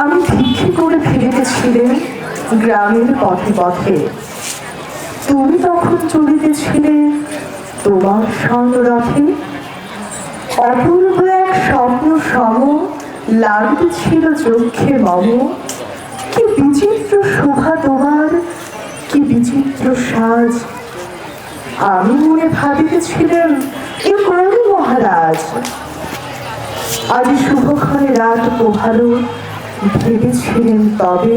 আমি ভিক্ষে করে ফিরিতেছিলে গ্রামের পথে পথে। তুমি তখন চলিতেছিলে তোমার স্বর্ণরথে অপূর্ব এক স্বপ্ন সম লাগতেছিল চোখে মম। কি বিচিত্র শোভা তোমার, কি বিচিত্র সাজ। আমি মনে ভাবিতেছিলাম এ কোন মহারাজ? আজ শুভক্ষণে রাত পোহালো ভেবেছিলেন তবে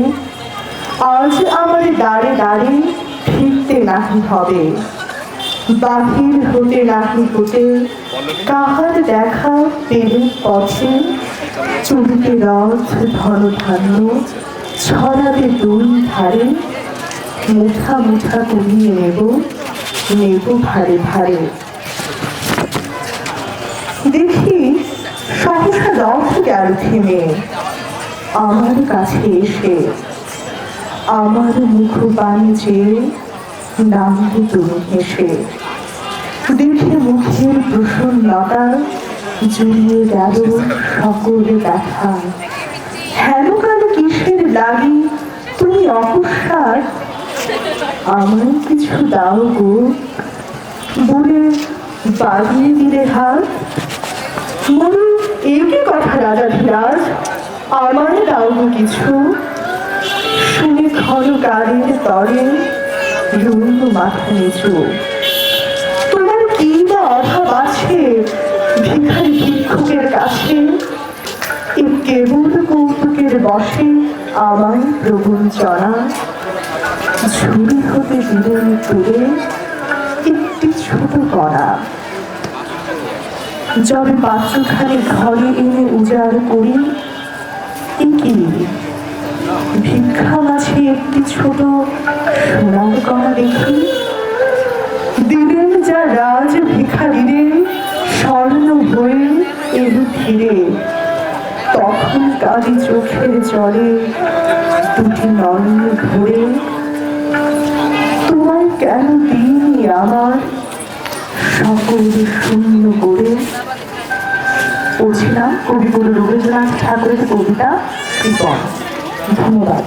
আজ আমার দাঁড়ে দাঁড়ে ফিরতে নাহি হবে। বাহির হতে নাহি হতে কাহার দেখা পেলে পথে চুরিতে রথ ধন ধান্য ছড়াবে দুই ধারে মুঠা মুঠা কুড়িয়ে নেব নেব ভারে ভারে। দেখি সহসা রথ গেল থেমে। আমার কাছে এসে আমার মুখ বাণী চেয়ে নামবে তুমি হেসে। দেখে মুখের প্রসন্নতা জুড়িয়ে গেল সকলে ব্যথা। হেন কালো কিসের লাগি? তুমি অপসার। আমার কিছু দাও গো। বলে বাড়িয়ে দিলে হাত। মনে একে কথা রাজা ধীরাজ। আমার দাও কিছু শুনে ঘন গাড়ির তরে রুল মাথা নিচু। তোমার কি অভাব আছে ভিখারি ভিক্ষুকের কাছে? এ কেবল কৌতুকের বসে আমায় প্রবঞ্চনা ঝুড়ি হতে দিলেন তুলে একটি ছোট করা যবে পাত্রখানি ঘরে এনে উজাড় করি কি? ভিক্ষা মাঝে একটি ছোট সোনার কণা দেখি। দিলেন যা রাজ ভিখারিরে স্বর্ণ হয়ে এলু ফিরে তখন কালি চোখের জলে দুটি নয়ন ঘুরে। তোমায় কেন দিই আমার? সকল শূন্য করে পড়ছিলাম কবিগুরু রবীন্দ্রনাথ ঠাকুরের কবিতা কৃপন। ধন্যবাদ।